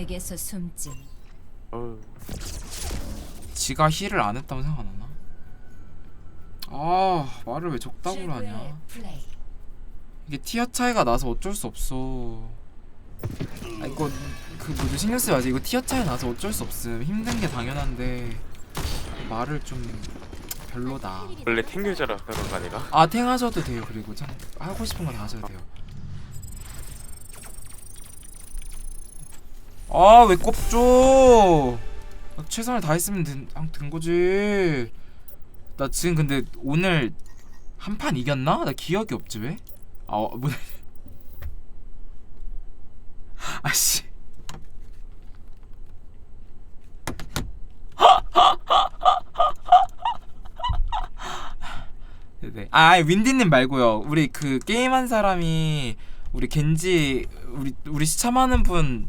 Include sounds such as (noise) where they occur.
내게서 숨지. 어, 지가 힐을 안 했다고 생각 안 하나? 아 말을 왜 적당으로 하냐 플레이. 이게 티어 차이가 나서 어쩔 수 없어 아 이거 그 뭐지 신경 쓰지 마지 이거 티어 차이 나서 어쩔 수 없음 힘든 게 당연한데 말을 좀 별로다 원래 탱유저라 그런 거 아니가? 아 탱 하셔도 돼요 그리고 참 하고 싶은 거 다 하셔도 돼요 아 왜 꼽죠 나 최선을 다했으면 된, 한- 된 거지 나 지금 근데 오늘 한 판 이겼나? 나 기억이 없지 왜? 아 어, 뭐 (laughs) 아씨 네네. 아 윈디님 말고요. 우리 그 게임 한 사람이 우리 겐지 우리 우리 시참하는 분